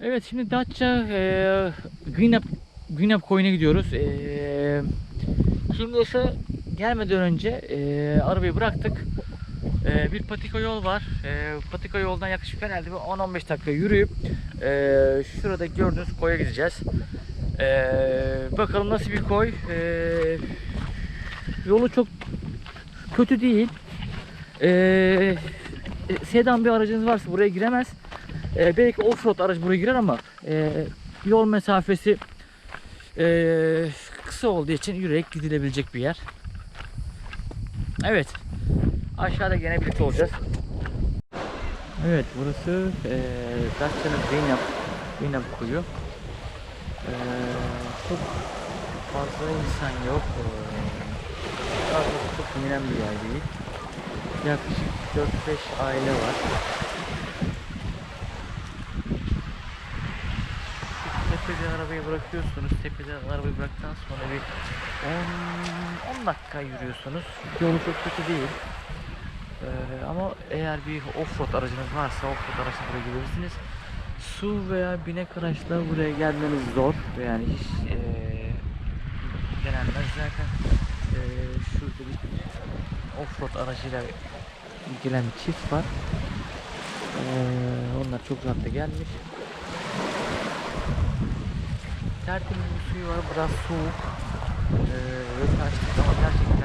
Evet şimdi Datça e, Green Up, Green Up Coin'e gidiyoruz. E, ise gelmeden önce e, arabayı bıraktık. E, bir patika yol var. E, patika yoldan yaklaşık herhalde bir 10-15 dakika yürüyüp e, şurada gördüğünüz koya gideceğiz. E, bakalım nasıl bir koy. E, yolu çok kötü değil. E, sedan bir aracınız varsa buraya giremez. E, belki offroad aracı buraya girer ama e, yol mesafesi e, kısa olduğu için yürüyerek gidilebilecek bir yer. Evet. Aşağıda gene birlikte olacağız. Evet burası e, Datça'nın Zeynep, Zeynep kuyu. E, çok fazla insan yok. E, çok bilinen bir yer değil. Yaklaşık 4-5 aile var. Tepede arabayı bırakıyorsunuz. Tepede arabayı bıraktıktan sonra bir 10, 10 dakika yürüyorsunuz. Yolu çok kötü değil. Ee, ama eğer bir offroad aracınız varsa offroad araçla buraya gelirsiniz. Su veya binek araçla buraya gelmeniz zor. Yani hiç ee, denenmez zaten. Ee, şurada bir offroad aracıyla bir çift var. Ee, onlar çok rahat da gelmiş. Tertemiz bir suyu var. Biraz soğuk. Ee, ve taşlık ama gerçekten.